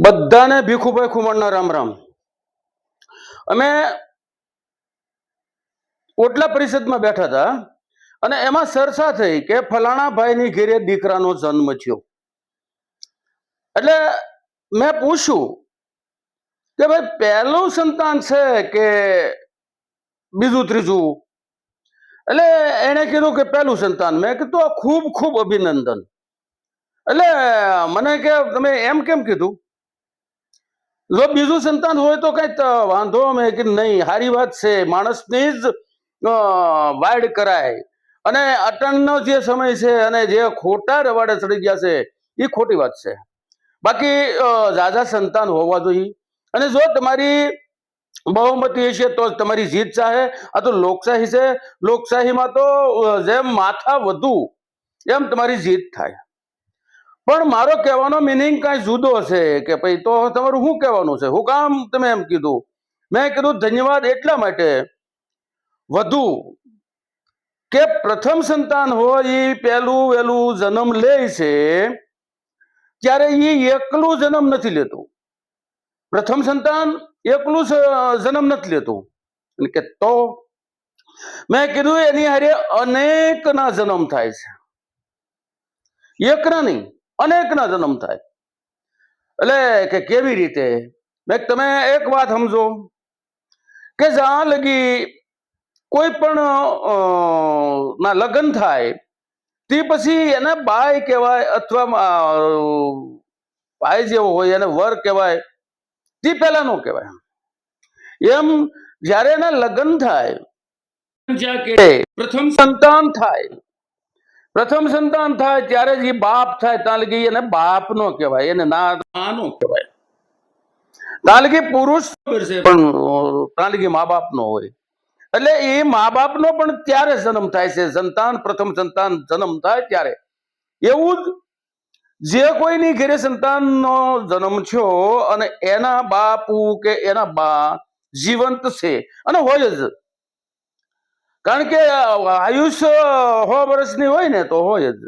બધાને ભીખુભાઈ ખુમાણના રામ રામ. અમે ઓટલા પરિષદમાં બેઠા હતા અને એમાં ચર્ચા થઈ કે ફલાણા ભાઈની ઘેરે દીકરાનો જન્મ થયો. એટલે મેં પૂછ્યું કે ભાઈ, પહેલું સંતાન છે કે બીજું ત્રીજું? એટલે એણે કીધું કે પહેલું સંતાન. મેં કીધું, આ ખૂબ ખૂબ અભિનંદન. એટલે મને કે, તમે એમ કેમ કીધું? જો બીજું સંતાન હોય તો કઈ વાંધો મેં કે નહીં. સારી વાત છે. માણસની જ વાઇડ કરાય. અને અટનનો જે સમય છે અને જે ખોટા રવાડે ચડી ગયા છે એ ખોટી વાત છે. બાકી ઝાઝા સંતાન હોવા જોઈએ. અને જો તમારી બહુમતી હશે તો તમારી જીત ચાહે. આ તો લોકશાહી છે. લોકશાહીમાં તો જેમ માથા વધુ, એમ તમારી જીત થાય. પણ મારો કહેવાનો મિનિંગ કાંઈ જુદો છે કે ભાઈ તો તમારું શું કહેવાનું છે? હું કામ તમે એમ કીધું. મેં કીધું ધન્યવાદ એટલા માટે વધુ કે પ્રથમ સંતાન હોય એ પહેલું વહેલું જન્મ લે છે ત્યારે એ એકલું જન્મ નથી લેતું. પ્રથમ સંતાન એકલું જન્મ નથી લેતું. કે તો મેં કીધું એની હારે અનેકના જન્મ થાય છે. એકના નહીં. અનેકના જન્મ થાય. એટલે કે કેવી રીતે? મેં તમે એક વાત સમજો કે જ્યાં લગી કોઈ પણ ના લગ્ન થાય તે પછી એને બાય કહેવાય અથવા ભાઈ જેવો હોય એને વર કહેવાય તે પહેલા નો કહેવાય. એમ જ્યારે એના લગ્ન થાય પ્રથમ સંતાન થાય પ્રથમ સંતાન થાય ત્યારે જ બાપ થાય. ત્યાં લગી એને બાપ નો કહેવાય એને ના ના કહેવાય. ત્યાં લગી પુરુષ પણ ત્યાં લગી મા બાપ નો હોય. એટલે એ મા બાપ નો પણ ત્યારે જન્મ થાય છે. સંતાન પ્રથમ સંતાન જન્મ થાય ત્યારે. એવું જ જે કોઈની ઘરે સંતાનનો જન્મ થયો અને એના બાપુ કે એના બા જીવંત છે. અને હોય જ. કારણ કે આયુષ્ય સો વર્ષની હોય ને તો હોય જ.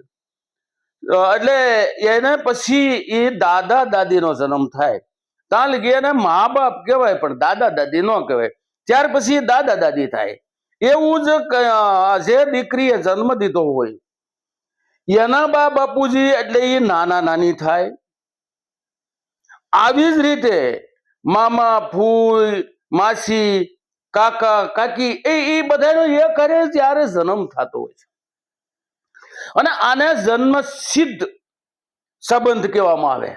એટલે એને પછી એ દાદા દાદીનો જન્મ થાય. ત્યાં લગી એને મા બાપ કહેવાય, પણ દાદા દાદી ન કહેવાય. ત્યાર પછી દાદા દાદી થાય. એવું જ ક- જે દીકરીએ જન્મ દીધો હોય. એના બા બાપુજી એટલે એ નાના નાની થાય. આવી જ રીતે મામા ફૂઈ માસી કાકા, કાકી, એ એ બધાનો એ કરે ત્યારે જન્મ થતો હોય છે. અને આને જન્મ સિદ્ધ સંબંધ કહેવામાં આવે.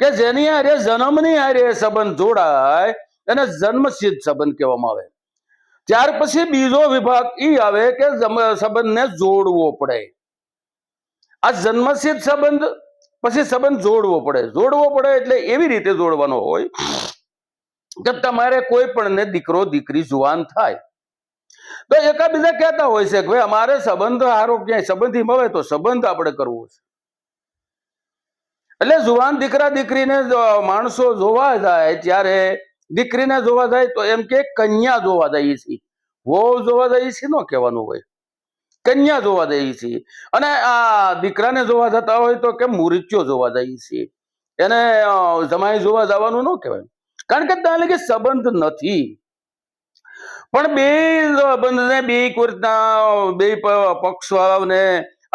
કે જેની હારે જન્મની હારે સંબંધ જોડાય, એને જન્મ સિદ્ધ સંબંધ કહેવામાં આવે. ત્યાર પછી બીજો વિભાગ એ આવે કે સંબંધને જોડવો પડે. આ જન્મસિદ્ધ સંબંધ, પછી સંબંધ જોડવો પડે. જોડવો પડે એટલે એવી રીતે જોડવાનો હોય કે તમારે કોઈ પણ ને દીકરો, દીકરી જુવાન થાય. તો એકાબીજા કહેતા હોય છે કે ભાઈ અમારે સંબંધ હારો ક્યાંય સંબંધી મળે તો સંબંધ આપણે કરવો છે. એટલે જુવાન દીકરા, દીકરીને માણસો જોવા જાય, ત્યારે દીકરીને જોવા જાય તો એમ કે કન્યા જોવા જઈએ છીએ. વહુ જોવા જઈએ છે ન કહેવાનું હોય. કન્યા જોવા જઈએ છીએ. અને આ દીકરાને જોવા જતા હોય તો કે મુરચ્યો જોવા જઈએ છીએ. એને જમાઈ જોવા જવાનું ન કહેવાય. કારણ કે ત્યાં લગે સંબંધ નથી. પણ બે બંધને બે કોઈના બે પક્ષવાળાઓને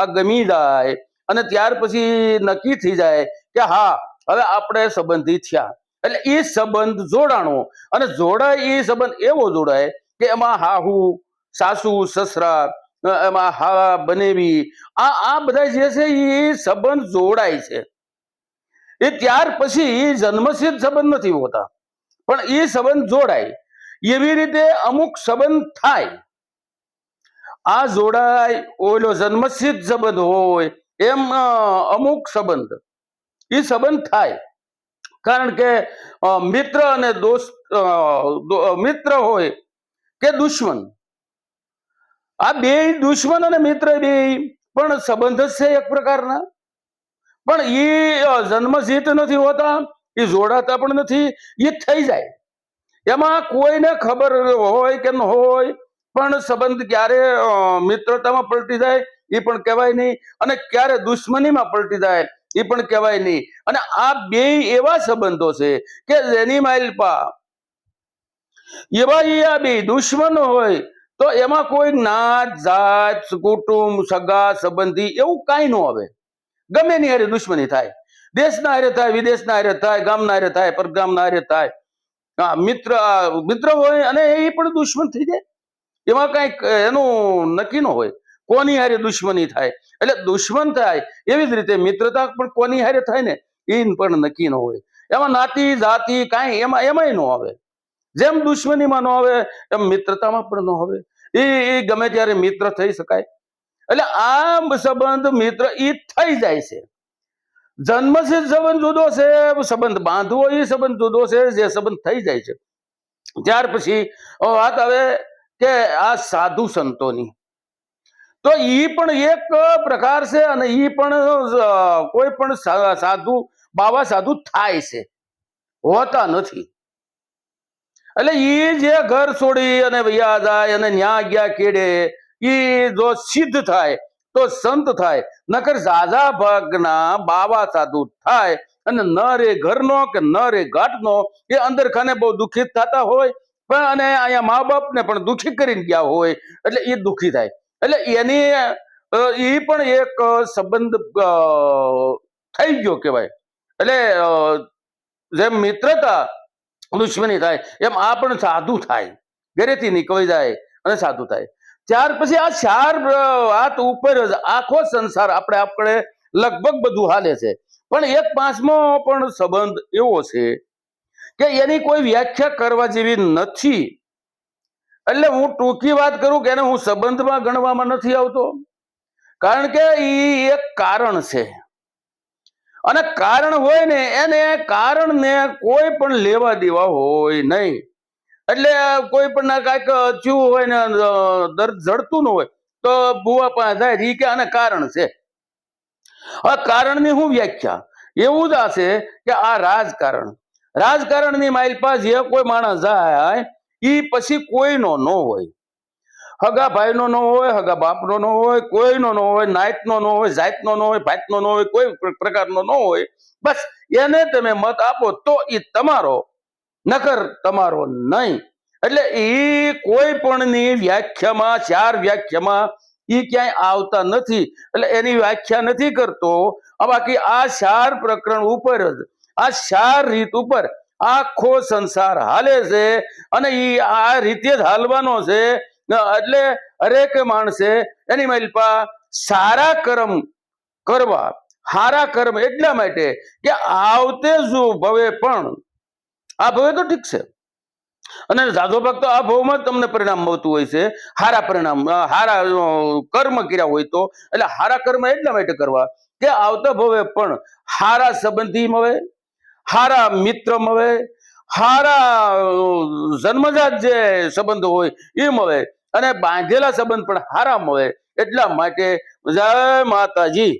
આ ગમી જાય અને ત્યાર પછી નક્કી થઈ જાય કે હા, હવે આપણે સંબંધી થયા. એટલે એ સંબંધ જોડાણો અને જોડાય એ સંબંધ એવો જોડાય કે એમાં હાહુ, સાસુ, સસરા એમાં હા, બનેવી, આ આ બધા જે છે એ સંબંધ જોડાય છે. એ ત્યાર પછી જન્મસિદ્ધ સંબંધ નથી હોતા. પણ એ સંબંધ જોડાય. એવી રીતે અમુક સંબંધ થાય. આ જોડાય, ઓલો જન્મસિદ્ધ સંબંધ હોય, એમ અમુક સંબંધ. એ સંબંધ થાય. કારણ કે મિત્ર અને દોસ્ત મિત્ર હોય કે દુશ્મન. આ બે દુશ્મન અને મિત્ર બે, પણ સંબંધ છે એક પ્રકારના. પણ એ જન્મસિદ્ધ નથી હોતા એ જોડાતા પણ નથી, એ થઈ જાય. એમાં કોઈને ખબર હોય કે ન હોય, પણ સંબંધ ક્યારે મિત્રતામાં પલટી જાય, એ પણ કહેવાય નહીં. અને ક્યારે દુશ્મનીમાં પલટી જાય, એ પણ કહેવાય નહીં. અને આ બે એવા સંબંધો છે કે જેની માઇલપા એવા આ બે દુશ્મન હોય, તો એમાં કોઈ નાત, જાત, કુટુંબ, સગા, સંબંધી એવું કાંઈ ન આવે. ગમે ની હારે દુશ્મની થાય. દેશના હારે થાય, વિદેશના હારે થાય, ગામના હારે થાય, પરગામના હારે થાય. હા, મિત્ર મિત્ર હોય અને એ પણ દુશ્મન થઈ જાય. એમાં કાંઈક એનું નક્કી ન હોય. કોની હારે દુશ્મની થાય? એટલે દુશ્મન થાય એવી જ રીતે મિત્રતા પણ કોની હારે થાય ને એ પણ નક્કી ન હોય. એમાં નાતી, જાતિ, કાંઈ, એમાં, એમાંય ન આવે. જેમ દુશ્મનીમાં ન આવે, એમ મિત્રતામાં પણ ન આવે. એ એ ગમે ત્યારે મિત્ર થઈ શકાય. એટલે આ સંબંધ મિત્ર એ થઈ જાય છે. જન્મસિદ્ધ સંબંધ જુદો છે સંબંધ બાંધવો એ સંબંધ જુદો છે, જે સંબંધ થઈ જાય છે. ત્યાર પછી વાત આવે કે આ સાધુ સંતોની. તો ઈ પણ એક પ્રકાર છે અને ઈ પણ કોઈ પણ સાધુ, બાવા સાધુ થાય છે. હોતા નથી. એટલે ઈ જે ઘર છોડી અને વૈયા જાય અને ન્યા ગયા કેડે, ઈ જો સિદ્ધ થાય તો સંત થાય. નકર ઝાઝા ભાગના બાવા સાધુ થાય. અને ન રે ઘરનો કે ન રે ઘાટનો એ અંદર ખાને બહુ દુઃખિત થતા હોય. પણ અને અહીંયા મા બાપને પણ દુઃખી કરીને ગયા હોય. એટલે એ દુઃખી થાય. એટલે એની એ પણ એક સંબંધ થઈ ગયો કહેવાય. એટલે જેમ મિત્રતા દુશ્મની થાય, એમ આ પણ સાધુ થાય. ઘરેથી નીકળી જાય અને સાધુ થાય. ત્યાર પછી આ ચાર વાત ઉપર જ આખો સંસાર આપણે આપણે લગભગ બધું હાલે છે. પણ એક પાંચમો પણ સંબંધ એવો છે કે એની કોઈ વ્યાખ્યા કરવા જેવી નથી. એટલે હું ટૂંકી વાત કરું કે એને હું સંબંધમાં ગણવામાં નથી આવતો. કારણ કે એ એક કારણ છે. અને કારણ હોય ને એને કારણને કોઈ પણ લેવા દેવા હોય નહીં. એટલે કોઈ પણ ના કાંઈક થયું હોય ને દર્દ જડતું ન હોય, તો ભૂવા પાસે થાય ઈ કે આને કારણ છે. હવે કારણની શું વ્યાખ્યા? એવું જ આ કે આ રાજકારણ. રાજકારણની માઇલ પાસે જે કોઈ માણસ જાય એ પછી કોઈનો ન હોય. હગા ભાઈનો ન હોય, હગા બાપનો ન હોય, કોઈનો ન હોય નાયતનો ન હોય, જાતનો ન હોય, ભાતનો ન હોય, કોઈ પ્ર- પ્રકારનો ન હોય. બસ એને તમે મત આપો તો એ તમારો નકર તમારો નહીં. એટલે એ કોઈ પણની વ્યાખ્યામાં, ચાર વ્યાખ્યામાં એ ક્યાંય આવતા નથી. એટલે એની વ્યાખ્યા નથી કરતો. બાકી આ ચાર પ્રકરણ ઉપર જ, આ ચાર રીત ઉપર આખો સંસાર હાલે છે અને એ આ રીતે જ હાલવાનો છે. એટલે હરેક માણસે એની માલપા સારા કર્મ કરવા, હારા કર્મ એટલા માટે કે આવતે જો ભવે પણ આ ભવે તો ઠીક છે. અને સાધો ભક્ત આ ભવમાં તમને પરિણામ મળતું હોય છે. હારા પરિણામ હારા કર્મ કર્યા હોય તો. એટલે હારા કર્મ એટલા માટે કરવા કે આવતા ભવે પણ હારા સંબંધી મળે, હારા મિત્ર મળે, હારા જન્મજાત જે સંબંધો હોય એ મળે અને બાંધેલા સંબંધ પણ હારા મળે એટલા માટે જય માતાજી.